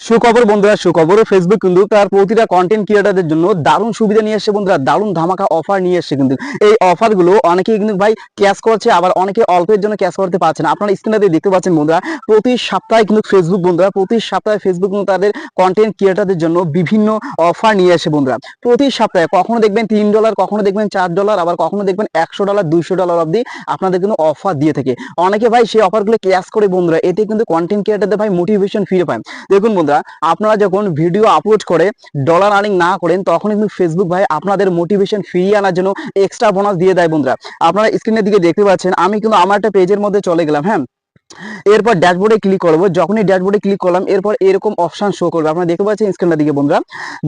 সুখবর বন্ধুরা, সুখবর ফেসবুক কিন্তু তার প্রতিটা কন্টেন্ট ক্রিয়েটারদের জন্য দারুণ সুবিধা নিয়ে এসেছে বন্ধুরা, দারুণ ধামাকা অফার নিয়ে এসেছে কিন্তু। এই অফারগুলো অনেকেই কিন্তু ভাই ক্যাশ করছে, আবার অনেকে অল্পের জন্য ক্যাশ করতে পারছে না। আপনারা স্ক্রিনে দেখতে পাচ্ছেন বন্ধুরা, প্রতি সপ্তাহে কিন্তু ফেসবুক বন্ধুরা, প্রতি সপ্তাহে ফেসবুক কিন্তু তাদের কন্টেন্ট ক্রিয়েটারদের জন্য বিভিন্ন অফার নিয়ে আসে বন্ধুরা। প্রতি সপ্তাহে কখনো দেখবেন তিন ডলার কখনো দেখবেন চার ডলার আবার কখনো দেখবেন একশো ডলার দুইশো ডলার অবধি আপনাদের কিন্তু অফার দিয়ে থাকে। অনেকে ভাই সেই অফারগুলো ক্যাশ করে বন্ধুরা, এতে কিন্তু কন্টেন্ট ক্রিয়েটারদের ভাই মোটিভেশন ফিরে পায়। দেখুন বন্ধুরা, আপনারা যখন ভিডিও আপলোড করে ডলার আর্নিং না করেন তখন কিন্তু ফেসবুক ভাই আপনাদের মোটিভেশন ফিরিয়ে আনার জন্য এক্সট্রা বোনাস দিয়ে দেয় বন্ধুরা। আপনারা স্ক্রিনের দিকে দেখতে পাচ্ছেন, আমি কিন্তু আমার একটা পেজের মধ্যে চলে গেলাম হ্যাঁ? এরপর ড্যাশবোর্ডে ক্লিক করব। যখনই ড্যাশবোর্ডে ক্লিক করলাম, এরপর এরকম অপশন শো করবে। আপনারা দেখতে পাচ্ছেন স্ক্রিনটার দিকে বন্ধুরা।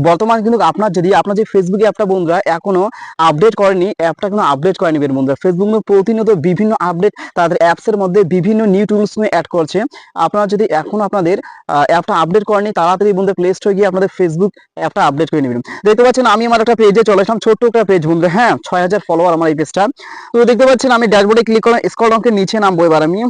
বর্তমানে কিন্তু আপনার যদি, আপনার যে ফেসবুক অ্যাপটা বন্ধুরা, এখনও আপডেট করেনি অ্যাপটা কিন্তু আপডেট করে নেবেন বন্ধুরা। ফেসবুক প্রতিনিয়ত বিভিন্ন আপডেট তাদের অ্যাপসের মধ্যে বিভিন্ন নিউ টুলস নিয়ে অ্যাড করছে। আপনারা যদি এখন আপনাদের অ্যাপটা আপডেট করেনি তাড়াতাড়ি বন্ধুরা প্লে স্টোরে গিয়ে আপনাদের ফেসবুক অ্যাপটা আপডেট করে নেবেন। দেখতে পাচ্ছেন আমি আমার একটা পেজে চলে আসলাম, ছোট্ট একটা পেজ বন্ধুরা। হ্যাঁ ছয় হাজার ফলোয়ার আমার এই পেজটা তো দেখতে পাচ্ছেন আমি ড্যাশবোর্ডে ক্লিক করলাম স্কল অঙ্কের নিচে নামবো এবার আমি।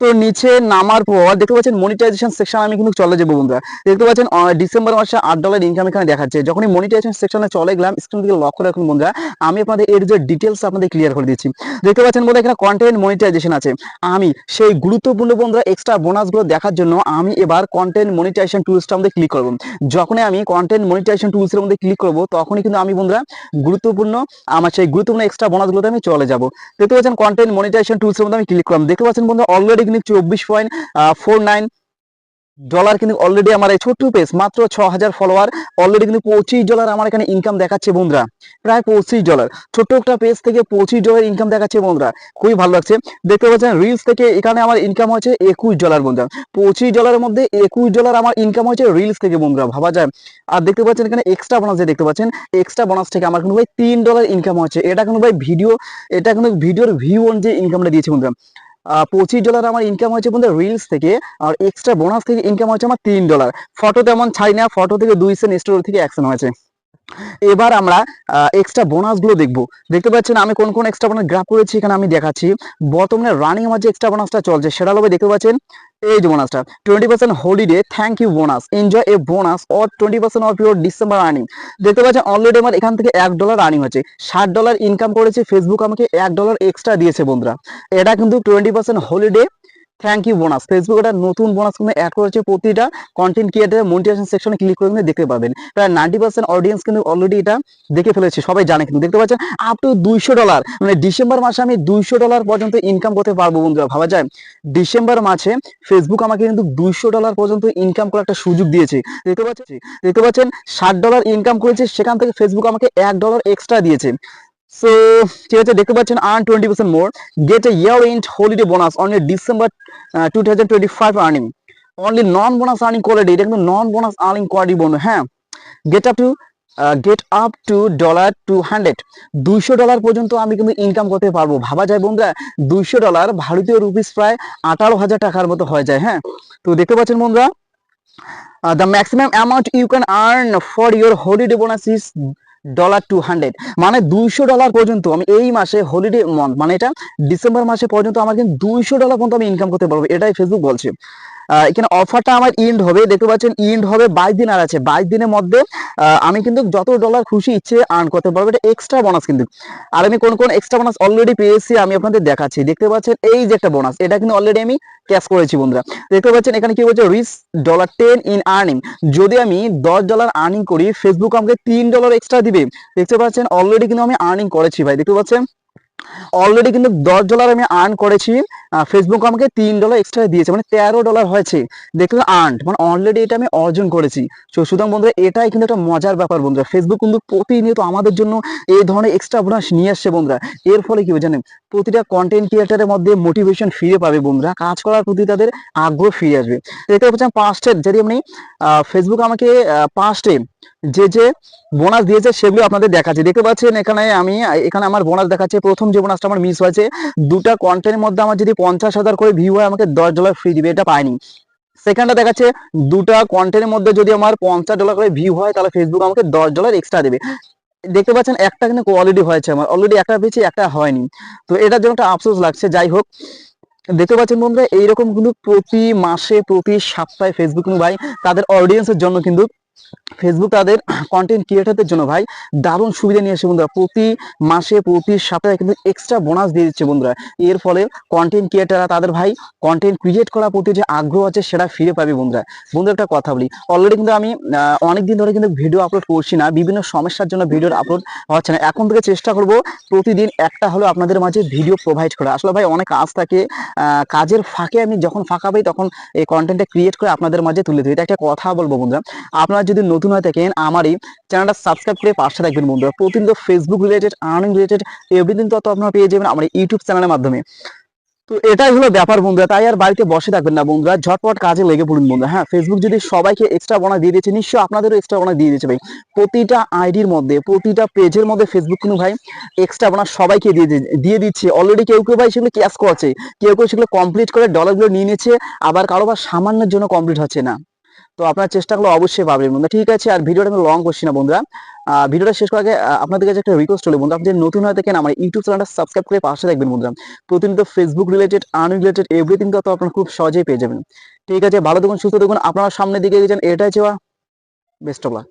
তো নিচে নামার পর দেখতে পাচ্ছেন মনিটাইজেশন সেকশন আমি কিন্তু চলে যাব বন্ধুরা। দেখতে পাচ্ছেন ডিসেম্বর মাসে আট ডলার ইনকাম এখানে দেখাচ্ছে। যখনই মনিটাইজেশন সেকশনে চলে গেলাম স্ক্রিন দিকে লক্ষ্য রাখুন বন্ধুরা। আমি আপনাদের এর যে ডিটেলস আপনাদের ক্লিয়ার করে দিচ্ছি। দেখতে পাচ্ছেন বন্ধুরা, এখানে কন্টেন্ট মনিটাইজেশন আছে। আমি সেই গুরুত্বপূর্ণ বন্ধুরা এক্সট্রা বোনাসগুলো দেখার জন্য আমি এবার কন্টেন্ট মনিটাইজেশন টুলসটা মধ্যে ক্লিক করব। যখনই আমি কন্টেন্ট মনিটাইজেশন টুলসের মধ্যে ক্লিক করব, তখনই কিন্তু আমি বন্ধুরা গুরুত্বপূর্ণ, আমার সেই গুরুত্বপূর্ণ এক্সট্রা বোনাসগুলোতে আমি চলে যাব। দেখতে পাচ্ছেন কন্টেন্ট মনিটাইজেশন টুলসের মধ্যে আমি ক্লিক করলাম। দেখতে পাচ্ছেন বন্ধুরা অলরেডি কিন্তু চব্বিশ ডলার কিন্তু অলরেডি আমার এই ছোট্ট পেজ মাত্র ছ হাজার ফলোয়ার অলরেডি কিন্তু পঁচিশ ডলার আমার এখানে ইনকাম দেখাচ্ছে বন্ধুরা। প্রায় পঁচিশ ডলার ছোট্ট একটা পেজ থেকে পঁচিশ ডলার ইনকাম দেখাচ্ছে বন্ধুরা। খুবই ভালো লাগছে। দেখতে পাচ্ছেন রিলস থেকে এখানে আমার ইনকাম হচ্ছে একুশ ডলার বন্ধুরা। পঁচিশ ডলারের মধ্যে একুশ ডলার আমার ইনকাম হয়েছে রিলস থেকে বন্ধুরা, ভাবা যায়। আর দেখতে পাচ্ছেন এখানে এক্সট্রা বোনাস দেখতে পাচ্ছেন এক্সট্রা বোনাস থেকে আমার কিন্তু ভাই তিন ডলার ইনকাম হচ্ছে এটা কিন্তু ভাই ভিডিও এটা কিন্তু ভিডিওর ভিউ যে ইনকামটা দিয়েছে বন্ধুরা। পঁচিশ ডলার আমার ইনকাম হয়েছে বন্ধু রিলস থেকে, আর এক্সট্রা বোনাস থেকে ইনকাম হয়েছে আমার তিন ডলার ফটো তেমন ছাই না ফটো থেকে দুই সেন স্টোর থেকে এক হয়েছে। এবার আমরা এক্সট্রা বোনাসগুলো দেখব। দেখতে পাচ্ছেন আমি কোন কোন এক্সট্রা বোনাস গ্রাফ করেছি এখানে আমি দেখাচ্ছি। বর্তমানে রানিং আমার যে এক্সট্রা বোনাসটা চলছে, সেটা হবে দেখতে পাচ্ছেন, এই যে বোনাসটা twenty percent holiday thank you bonus enjoy a bonus or twenty percent off your December earning দেখতে পাচ্ছেন অলরেডি আমার এখান থেকে এক ডলার আর্নিং হচ্ছে, ষাট ডলার ইনকাম করেছে ফেসবুক আমাকে এক ডলার এক্সট্রা দিয়েছে বন্ধুরা। এটা কিন্তু twenty percent holiday thank you bonus Facebook একটা নতুন বোনাস কিন্তু অ্যাড করেছে প্রতিটা কন্টেন্ট ক্রিয়েটার মনিটাইজেশন সেকশনে ক্লিক করে কিন্তু দেখতে পাবেন। প্রায় নাইনটি পার্সেন্ট অডিয়েন্স কিন্তু অলরেডি এটা দেখে ফেলেছে, সবাই জানে কিন্তু। দেখতে পাচ্ছেন আপ টু দুইশো ডলার মানে ডিসেম্বর মাসে আমি দুইশো ডলার পর্যন্ত ইনকাম করতে পারব বন্ধুরা, ভাবা যায়? ডিসেম্বর মাসে ফেসবুক আমাকে কিন্তু দুইশো ডলার পর্যন্ত ইনকাম করার একটা সুযোগ দিয়েছে। দেখতে পাচ্ছেন দেখতে পাচ্ছেন, ষাট ডলার ইনকাম করেছে, সেখান থেকে ফেসবুক আমাকে এক ডলার এক্সট্রা দিয়েছে। সো ঠিক আছে, দেখতে পাচ্ছেন earn twenty percent more get a year end holiday bonus only December two thousand twenty five earning only non bonus earning quality এটা কিন্তু non bonus earning quality bone হ্যাঁ get up to get up to dollar two hundred দুইশো dollar পর্যন্ত আমি কিন্তু income করতে পারব। ভাবা যায় বন্ধুরা, দুইশো ডলার ভারতীয় রুপিস প্রায় আঠারো হাজার টাকার মতো হয়ে যায় হ্যাঁ। তো দেখতে পাচ্ছেন বন্ধুরা the maximum amount you can earn for your holiday bonus is dollar two hundred মানে দুইশো ডলার পর্যন্ত আমি এই মাসে হলিডে মান্থ মানে এটা ডিসেম্বর মাসে পর্যন্ত আমার কিন্তু দুইশো ডলার পর্যন্ত আমি ইনকাম করতে পারব, এটাই ফেসবুক বলছে। এখানে অফারটা আমার ইন্ড হবে। দেখতে পাচ্ছেন ইন্ড হবে বাইশ দিন আর আছে। বাইশ দিনের মধ্যে আমি কিন্তু যত ডলার খুশি ইচ্ছে আর্ন করতে পারব। এটা এক্সট্রা বোনাস কিন্তু। আর আমি কোন কোন এক্সট্রা বোনাস অলরেডি পেয়েছি, আমি আপনাদের দেখাচ্ছি। দেখতে পাচ্ছেন, এই যে একটা বোনাস এটা কিন্তু অলরেডি আমি ক্যাশ করেছি, বন্ধুরা। দেখতে পাচ্ছেন, এখানে কি বলছে reach dollar ten in earning যদি আমি দশ ডলার আর্নিং করি ফেসবুক আমাকে তিন ডলার এক্সট্রা দিবে। দেখতে পাচ্ছেন অলরেডি কিন্তু আমি আর্নিং করেছি, ভাই। দেখতে পাচ্ছেন? অলরেডি কিন্তু দশ ডলার আমি আর্ন করেছি। ফেসবুক আমাকে তিন ডলার এক্সট্রা দিয়েছে মানে তেরো ডলার হয়েছে। দেখতে আর্ন মানে অলরেডি এটা আমি অর্জন করেছি। তো সুতরাং বন্ধুরা, এটাই কিন্তু একটা মজার ব্যাপার বন্ধুরা। ফেসবুক কিন্তু প্রতিনিয়ত আমাদের জন্য এই ধরনের এক্সট্রা বোনাস নিয়ে আসছে বন্ধুরা। এর ফলে কি জানেন? প্রতিটা কন্টেন্ট ক্রিয়েটারের মধ্যে মোটিভেশন ফিরে পাবে বন্ধুরা। কাজ করার প্রতি তাদের আগ্রহ ফিরে আসবে। দেখতে পাচ্ছেন পাঁচটে, যদি আপনি ফেসবুক আমাকে পাঁচটে যে যে বোনাস দিয়েছে সেগুলো আপনাদের দেখাচ্ছে। দেখতে পাচ্ছেন এখানে আমি, এখানে আমার বোনাস দেখাচ্ছে। প্রথম যে বোনাসটা আমার মিস হয়েছে, দুটা কন্টেন্টের মধ্যে আমার যদি পঞ্চাশ হাজার করে ভিউ হয়, আমাকে দশ ডলার ফ্রি দিবে, এটা পাইনি। সেকেন্ডটা দেখাচ্ছে, দুটা কন্টেন্টের মধ্যে যদি আমার পঞ্চাশ ডলার করে ভিউ হয়, তাহলে ফেসবুক আমাকে দশ ডলার এক্সট্রা দেবে। দেখতে পাচ্ছেন, একটা কিন্তু অলরেডি হয়েছে আমার। অলরেডি একটা পেয়েছি, একটা হয়নি। তো এটার জন্য একটা আফসোস লাগছে। যাই হোক, দেখতে পাচ্ছেন বন্ধুরা, এইরকম কিন্তু প্রতি মাসে, প্রতি সপ্তাহে ফেসবুক ভাই, তাদের অডিয়েন্সের জন্য কিন্তু ফেসবুক তাদের কন্টেন্ট ক্রিয়েটারদের জন্য ভাই দারুণ সুবিধা নিয়ে এসেছে বন্ধুরা। প্রতি মাসে, প্রতি সপ্তাহে কিন্তু এক্সট্রা বোনাস দিয়ে দিচ্ছে বন্ধুরা। এর ফলে কন্টেন্ট ক্রিয়েটাররা তাদের ভাই কন্টেন্ট ক্রিয়েট করার প্রতি যে আগ্রহ আছে সেটা ফিরে পাবে বন্ধুরা। বন্ধু একটা কথা বলি অলরেডি কিন্তু আমি অনেক দিন ধরে কিন্তু ভিডিও আপলোড করছি না, বিভিন্ন সমস্যার জন্য ভিডিওর আপলোড হচ্ছে না। এখন থেকে চেষ্টা করব প্রতিদিন একটা হলো আপনাদের মাঝে ভিডিও প্রোভাইড করা। আসলে ভাই অনেক কাজ থাকে কাজের ফাঁকে আমি যখন ফাঁকা পাই তখন এই কন্টেন্টটা ক্রিয়েট করে আপনাদের মাঝে তুলে এটা একটা কথা বলব বন্ধুরা। আপনারা যদি নতুন হয়ে থাকেন আমার এই চ্যানেলটা সাবস্ক্রাইব করে পাশে থাকবেন বন্ধুরা। প্রতিদিন Facebook related earning related everything তত আপনারা পেয়ে যাবেন আমার ইউটিউব চ্যানেলের মাধ্যমে। তো এটাই হলো ব্যাপার বন্ধুরা, তাই আর বাড়িতে বসে থাকবেন না বন্ধুরা, ঝটপট কাজে লেগে পড়ুন বন্ধুরা। হ্যাঁ ফেসবুক যদি সবাইকে এক্সট্রা বোনাস দিয়ে দিয়েছে, নিশ্চয়ই আপনাদেরও এক্সট্রা বোনাস দিয়ে দিয়েছে ভাই। প্রতিটা আইডির মধ্যে, প্রতিটা পেজের মধ্যে ফেসবুক কিন্তু ভাই এক্সট্রা বোনাস সবাইকে দিয়ে দিয়ে দিচ্ছে। অলরেডি কেউ কেউ ভাই সেগুলো ক্যাশ করছে কেউ কেউ সেগুলো কমপ্লিট করে ডলারগুলো নিয়ে নিচ্ছে, আবার কারও বা সামান্যের জন্য কমপ্লিট হচ্ছে না। তো আপনার চেষ্টা করলে অবশ্যই পাবেন বন্ধু ঠিক আছে, আর ভিডিওটা আমি লং করছি না বন্ধুরা। ভিডিওটা শেষ করার আগে আপনাদের কাছে একটা রিকোয়েস্ট হলো বন্ধু আপনি নতুন হয়ে থাকেন, আমার ইউটিউব চ্যানেলটা সাবস্ক্রাইব করে পাশে থাকবেন বন্ধুরা। প্রতিনিয়ত Facebook related and related everything তো আপনার খুব সহজেই পেয়ে যাবেন। ঠিক আছে, ভালো থাকুন, সুস্থ থাকুন। আপনারা সামনের দিকে গেছেন এটাই চাওয়া বেস্ট অফ লাক